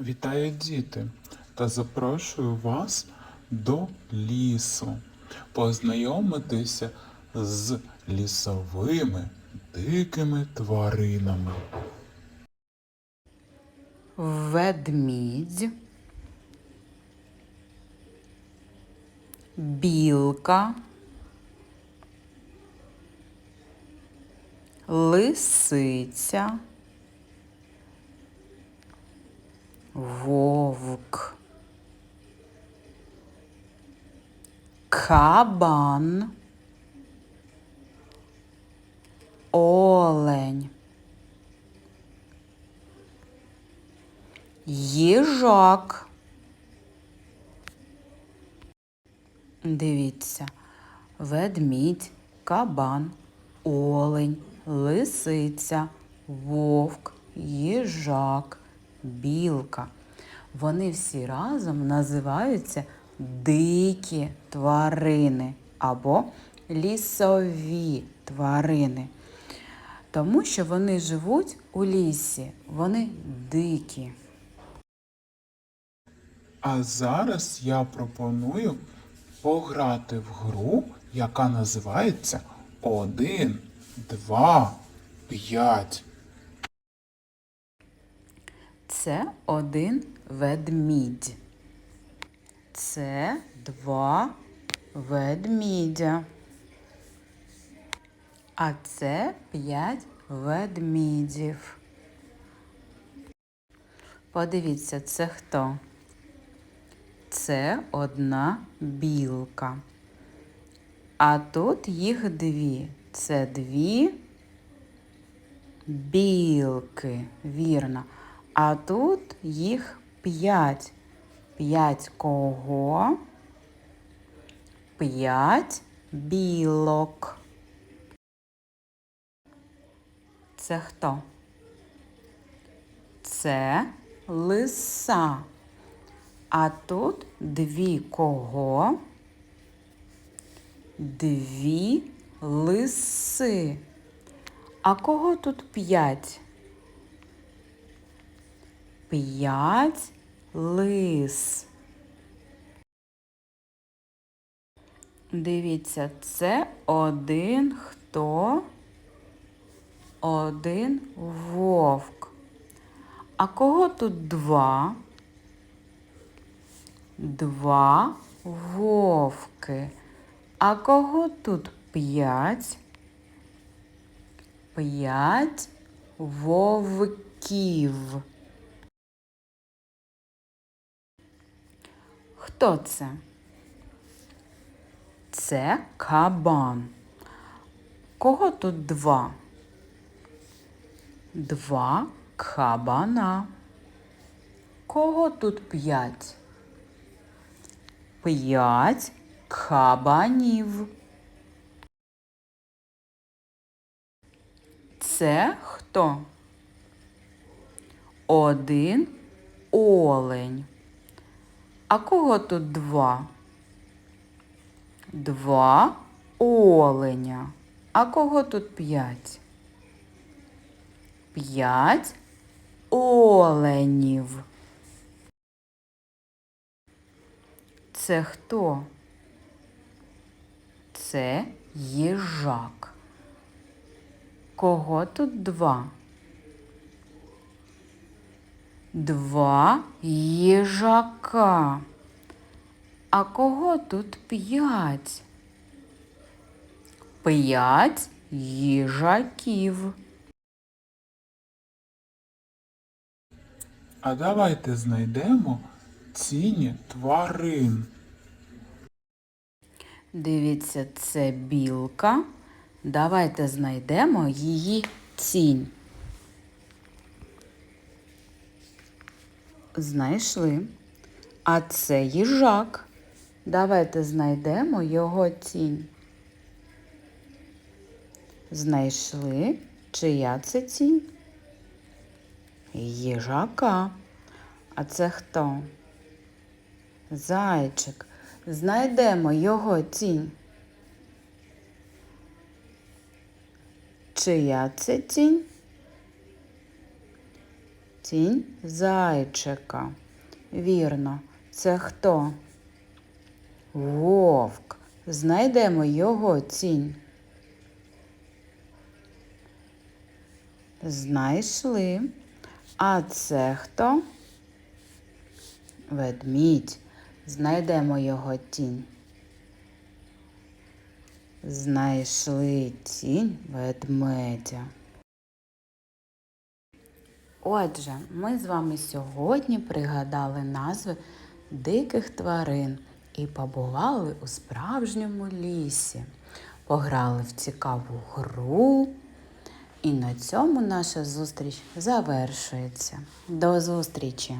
Вітаю діти. Та запрошую вас до лісу. Познайомитися з лісовими дикими тваринами. ведмідь, білка, лисиця, вовк, кабан, олень. Їжак. Дивіться, ведмідь, кабан, олень, лисиця, вовк, їжак, білка. Вони всі разом називаються дикі тварини або лісові тварини. Тому що вони живуть у лісі, вони дикі. А зараз я пропоную пограти в гру, яка називається Один, два, п'ять. Це один ведмідь. Це два ведмідя. А це п'ять ведмідів. Подивіться, це хто? Це одна білка. А тут їх дві. Це дві білки, вірно. А тут їх п'ять. П'ять кого? П'ять білок. Це хто? Це лиса. А тут дві кого? Дві лиси. А кого тут п'ять? П'ять лис. Дивіться, це один хто? Один вовк. А кого тут два? Два вовки. А кого тут п'ять? П'ять вовків. Хто це? Це кабан. Кого тут два? Два кабана. Кого тут п'ять? П'ять кабанів. Це хто? Один олень. А кого тут два? Два оленя. А кого тут п'ять? П'ять оленів. Це хто? Це їжак. Кого тут два? Два їжака. А кого тут п'ять? П'ять їжаків. А давайте знайдемо ціні тварин. Дивіться, це білка. Давайте знайдемо її тінь. Знайшли. А це їжак. Давайте знайдемо його тінь. Знайшли. Чия це тінь? Їжака. А це хто? Зайчик. Знайдемо його тінь. Чия це тінь? Тінь зайчика. Вірно, це хто? Вовк. Знайдемо його тінь. Знайшли. А це хто? Ведмідь. Знайдемо його тінь. Знайшли тінь ведмедя. Отже, ми з вами сьогодні пригадали назви диких тварин і побували у справжньому лісі. Пограли в цікаву гру. І на цьому наша зустріч завершується. До зустрічі!